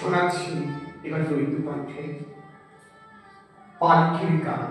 শোনাচ্ছি এবার দৈত্য কণ্ঠে পালকির গান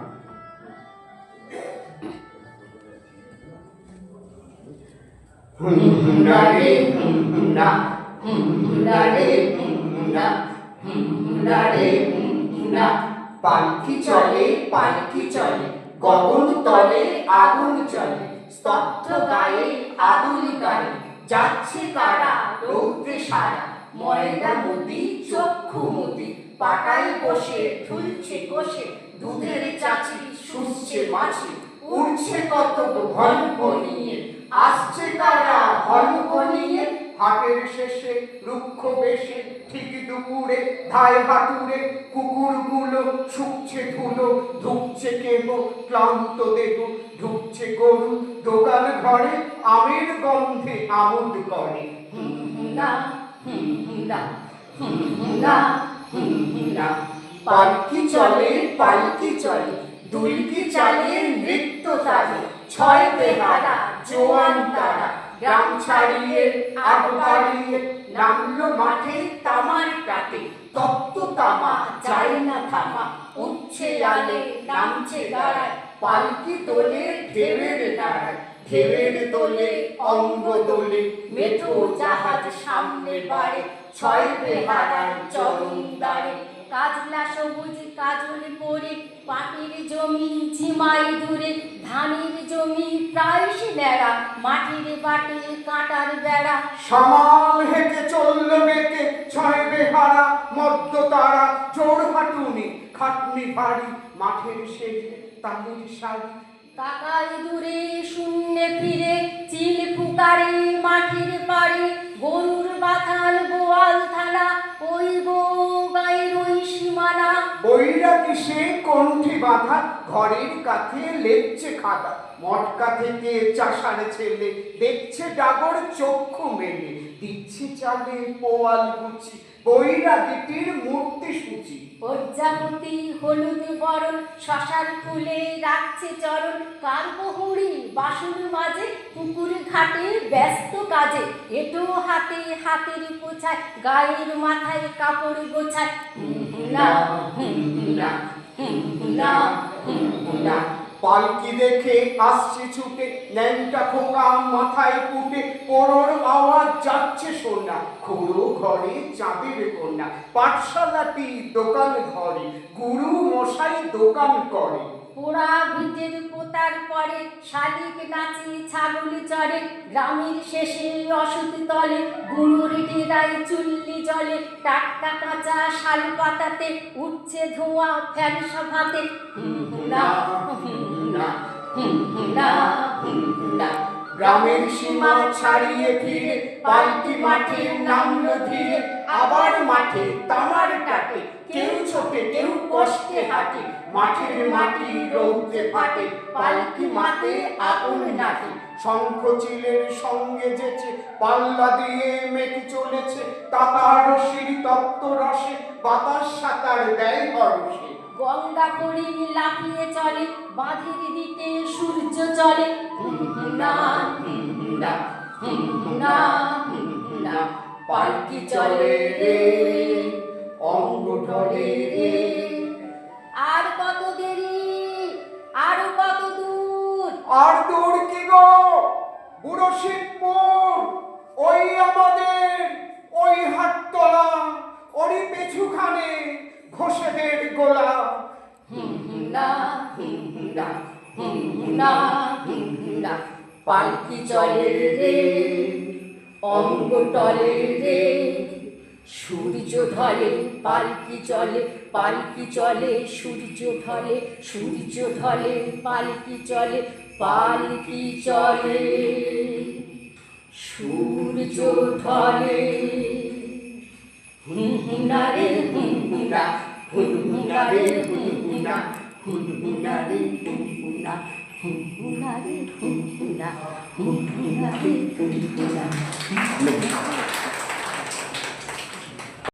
পালকি চলে পালকি চলে, গগন তলে, আগুন চলে, স্তব্ধ গায়ে আগুন গায়ে, যাচ্ছে কারা, রৌদ্রে সারা। ময়না মতি চক্ষু মতি পাটায় বসে ঠুলছে কষে, দুধের চাচি, শুষছে মাছি উঠছে কত ঘল্প নিয়ে, আসছে তারা ঘল্প নিয়ে, হাটের শেষে, রুক্ষ বেশে, ঠিক দুপুরে, ধায় হাটুরে কুকুরগুলো শুকছে ধুলো, ধুকছে কেহ, ক্লান্ত দেহ ঢুকছে গরু, দোকান ঘরে, আমের গন্ধে আমোদ করে। না। পালকি চলে পালকি চলে, দুলকি চালে নৃত্য তালে ছয় বেহারা জোয়ান তারা। গ্রাম ছাড়িয়ে আগ বাড়িয়ে নামলো মাঠে তামার কাটে তপ্ত তামা যায় না থামা, উঠছে আলে নামছে দাঁড়ায় পালকি তোলে ঢেবের দাঁড়ায়। ঢেবের তোলে, অঙ্গ দোলে, মেঠো জাহাজ সামনে বাড়ে, ছয় বেহারার চরণ দাঁড়ে। কাজলা সবুজ, কাজল পরে, পাটের জমি ঝিমাই দূরে ধানের জমি প্রায় সে বেড়া মাটির বাটে কাঁটার বেড়া। সামাল হেঁটে চলল বেঁকে, ছয় বেহারা, মদ্য তারা জোর হাঁটুনি, খাটনি ভারী, মাঠের সেজে তাহির শাড়ি তাকাই দূরে শূন্যে ফিরে চিল ফুকারে মাটির পাড়ে গরুর বাথাল গোয়াল থানা সে কণ্ঠে বাঁধা, ঘরের কাছে লেপছে খাতা। মটকা থেকে চাষার ছেলে, দেখছে ডাগর চক্ষু মেলে। দিচ্ছে চালে পোয়াল গুচি বৈরাগীটির মূর্তি সূচি। প্রজাপতি হলুদ বরণ, শশার ফুলে রাখছে চরণ কার্বহুড়ি বাসুর মাঝে পুকুর ঘাটে ব্যস্ত কাজে। এটো হাতে হাতের পোছায়, গায়ের মাথায় কাপড় গোছায়। পালকি দেখে আসছে ছুটে ন্যাংটা খোকা মাথায় পুটে পড়োর আওয়াজ যাচ্ছে সোনা খুড়ো ঘরে চাঁদের কন্যা পাঠশালাটি দোকান ঘরে গুরু মশাই দোকান করে। পোড়া ভিটের পোতার পরে শালিক নাচে ছাগল চড়ে গ্রামের শেষে অসুত তলে গুণুর ডেরায় চুল্লি জলে, টাটকা কাঁচা শাল পাতাতে উঠছে ধোঁয়া ফ্যান সভাতে। গ্রামের সীমা ছাড়িয়ে ফিরে পাল্টি মাঠে নামলো ধীরে, আবার মাঠে তামার কাটে কেউ ছোটে কেউ কষ্টে হাঁটে, মাঠের মাটি রৌদ্রে ফাটে, পালকি মাঠে আপন নাটে। শঙ্খ চিলের সঙ্গে যেছে পাল্লা দিয়ে মেঘ চলেছে, তাতার রশির তত্ত্ব রসে, বাতাস সাঁতার দেয় হরসে গঙ্গা করিম লাফিয়ে চলে বাঁধের দিকে সূর্য চলে। পালকি চলে রে। অঙ্গ ঢলে রে আর কত দেরি? আর কত দূর? আর দূর কি গো? বুড়ো শিবপুর ওই আমাদের ওই হাটতলা ওরই পেছুখানে ঘোষেদের গোলা। হুম হুম না হুম হুম না না না। পালকি চলে রে অঙ্গ টলে রে সূর্য ঢলে পালকি চলে পালকি চলে সূর্য ঢলে সূর্য ঢলে পালকি চলে পালকি চলে সূর্য ঢলে হুম হুম না রে হুম হুম না হুম হুম না রে হুম হুম না হুম হুম না রে হুম হুম না হুম হুম না রে হুম হুম না হুম হুম না রে হুম হুম না